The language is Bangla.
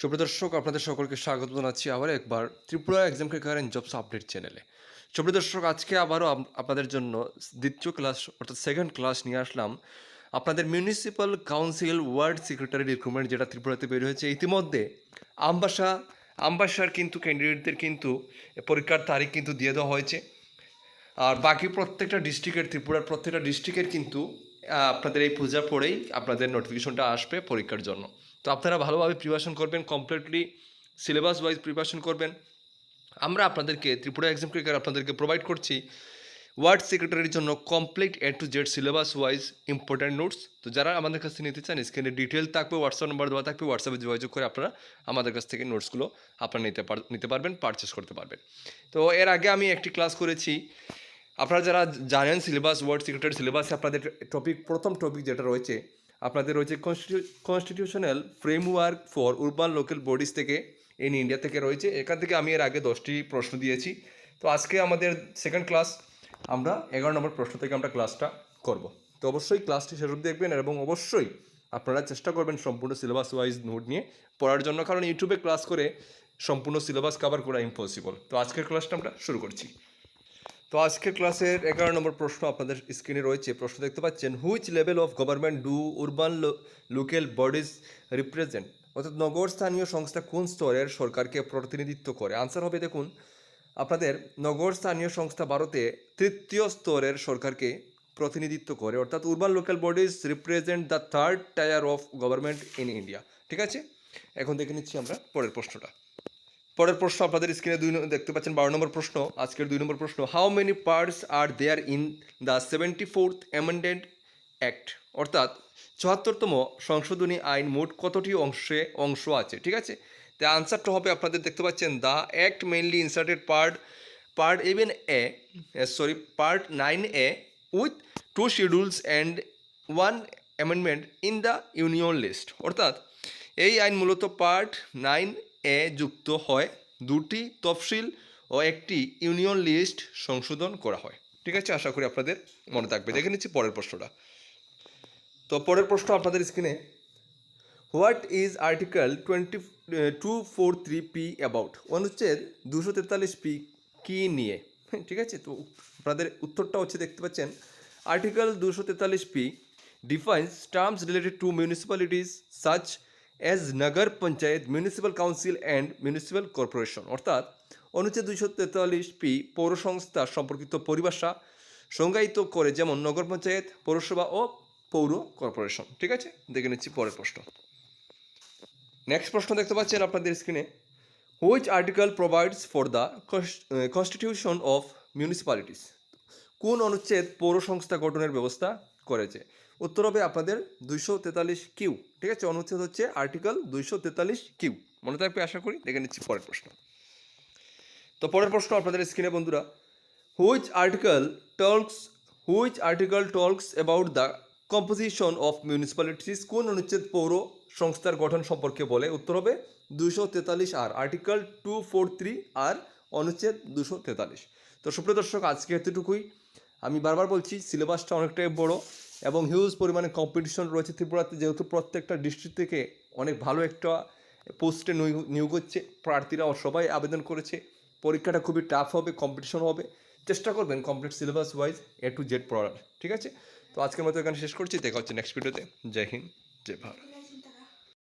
সুপ্রদর্শক, আপনাদের সকলকে স্বাগত জানাচ্ছি আবার একবার Tripura exam and jobs update চ্যানেলে সুপ্রদর্শক, আজকে আবারও আপনাদের জন্য দ্বিতীয় ক্লাস অর্থাৎ সেকেন্ড ক্লাস নিয়ে আসলাম। আপনাদের municipal council ward secretary recruitment যেটা ত্রিপুরাতে বের হয়েছে, ইতিমধ্যে আমবাসা আমবাসার কিন্তু ক্যান্ডিডেটদের কিন্তু পরীক্ষার তারিখ কিন্তু দিয়ে দেওয়া হয়েছে। আর বাকি প্রত্যেকটা ডিস্ট্রিক্টের ত্রিপুরার প্রত্যেকটা ডিস্ট্রিক্টের কিন্তু আপনাদের এই পূজা পরেই আপনাদের নোটিফিকেশনটা আসবে পরীক্ষার জন্য। তো আপনারা ভালোভাবে প্রিপারেশন করবেন কমপ্লিটলি সিলেবাস ওয়াইজ প্রিপারেশন করবেন। আমরা আপনাদেরকে, ত্রিপুরা এক্সাম ক্রিকার আপনাদেরকে প্রোভাইড করছি ওয়ার্ড সেক্রেটারির জন্য complete A to Z syllabus wise important notes তো যারা আমাদের কাছ থেকে নিতে চান স্ক্রিনে ডিটেল থাকবে হোয়াটসঅ্যাপ নাম্বার দেওয়া থাকবে হোয়াটসঅ্যাপে যোগাযোগ করে আপনারা আমাদের কাছ থেকে নোটসগুলো আপনারা নিতে পার, নিতে পারবেন পারচেস করতে পারবেন। তো এর আগে আমি একটি ক্লাস করেছি। আপনারা যারা জানেন সিলেবাস ওয়ার্ড সেক্রেটারি সিলেবাসে আপনাদের টপিক প্রথম টপিক যেটা রয়েছে আপনাদের রয়েছে constitutional framework for urban local bodies থেকে ইন ইন্ডিয়া থেকে রয়েছে। এখান থেকে আমি এর আগে দশটি প্রশ্ন দিয়েছি। তো আজকে আমাদের সেকেন্ড ক্লাস আমরা এগারো নম্বর প্রশ্ন থেকে আমরা ক্লাসটা করব। তো অবশ্যই ক্লাসটি অবধি দেখবেন এবং অবশ্যই আপনারা চেষ্টা করবেন সম্পূর্ণ সিলেবাস ওয়াইজ নোট নিয়ে পড়ার জন্য, কারণ ইউটিউবে ক্লাস করে সম্পূর্ণ সিলেবাস কভার করা ইম্পসিবল তো আজকের ক্লাসটা আমরা শুরু করছি। তো আজকের ক্লাসের এগারো নম্বর প্রশ্ন আপনাদের স্ক্রিনে রয়েছে। প্রশ্ন দেখতে পাচ্ছেন which level of government do urban local bodies represent অর্থাৎ নগর স্থানীয় সংস্থা কোন স্তরের সরকারকে প্রতিনিধিত্ব করে? আনসার হবে দেখুন, আপনাদের নগর স্থানীয় সংস্থা ভারতে তৃতীয় স্তরের সরকারকে প্রতিনিধিত্ব করে। অর্থাৎ urban local bodies represent the third tier of government in India ঠিক আছে? এখন দেখে নিচ্ছি আমরা পরের প্রশ্নটা। পরের প্রশ্ন আপনাদের স্ক্রিনে দুই দেখতে পাচ্ছেন, বারো নম্বর প্রশ্ন। আজকের দুই নম্বর প্রশ্ন how many parts are there in the seventy fourth amended act অর্থাৎ, চুয়াত্তরতম সংশোধনী আইন মোট কতটি অংশে অংশ আছে, ঠিক আছে? তো আনসারটা হবে আপনাদের দেখতে পাচ্ছেন the act mainly inserted part part even A sorry part nine A with two schedules and one amendment in the union list অর্থাৎ, এই আইন মূলত পার্ট নাইন এ যুক্ত হয়। দুটি তফসিল ও একটি ইউনিয়ন লিস্ট সংশোধন করা হয়। ঠিক আছে? আশা করি আপনাদের মনে থাকবে। দেখে নিচ্ছি পরের প্রশ্নটা। তো পরের প্রশ্ন আপনাদের স্ক্রিনে। What is article twenty two four three P about? অনুচ্ছেদ দুশো তেতাল্লিশ পি কী নিয়ে? ঠিক আছে? তো আপনাদের উত্তরটা হচ্ছে দেখতে পাচ্ছেন। আর্টিকেল দুশো তেতাল্লিশ P defines terms related to municipalities such as nagar panchayat municipal council and municipal corporation অর্থাৎ অনুচ্ছেদ দুইশো তেতাল্লিশ পি পৌরসংস্থা সম্পর্কিত পরিভাষা সংজ্ঞায়িত করে যেমন নগর পঞ্চায়েত, পৌরসভা ও পৌর কর্পোরেশন। ঠিক আছে? দেখে নিচ্ছি পরের প্রশ্ন। নেক্সট প্রশ্ন দেখতে পাচ্ছেন আপনাদের স্ক্রিনে which article provides for the constitution of municipalities কোন অনুচ্ছেদ পৌর সংস্থা গঠনের ব্যবস্থা করেছে? উত্তর হবে আপনাদের দুইশো তেতাল্লিশ কিউ, ঠিক আছে? অনুচ্ছেদ হচ্ছে আর্টিকেল দুইশো তেতাল্লিশ কিউ। মনে থাকবে, আশা করি? দেখে নিচ্ছি পরের প্রশ্ন। তো পরের প্রশ্ন আপনাদের স্ক্রিনে, বন্ধুরা। Which article talks which article talks about the composition of municipalities কোন অনুচ্ছেদ পৌর সংস্থার গঠন সম্পর্কে বলে? উত্তর হবে দুশো তেতাল্লিশ আর আর্টিকেল টু ফোর থ্রি আর, অনুচ্ছেদ দুশো তেতাল্লিশ। তো সুপ্রিয় দর্শক, আজকে এতটুকুই। আমি বারবার বলছি সিলেবাসটা অনেকটাই বড়। এবং হিউজ পরিমাণে কম্পিটিশন রয়েছে ত্রিপুরাতে, যেহেতু প্রত্যেকটা ডিস্ট্রিক্ট থেকে অনেক ভালো একটা পোস্টে নিয়োগ হচ্ছে। প্রার্থীরা সবাই আবেদন করেছে। পরীক্ষাটা খুবই টাফ হবে কম্পিটিশন হবে। চেষ্টা করবেন complete syllabus wise A to Z পড়ার, ঠিক আছে? তো আজকের মতো এখানে শেষ করছি। দেখা হচ্ছে নেক্সট ভিডিওতে জয় হিন্দ, জয় ভারত।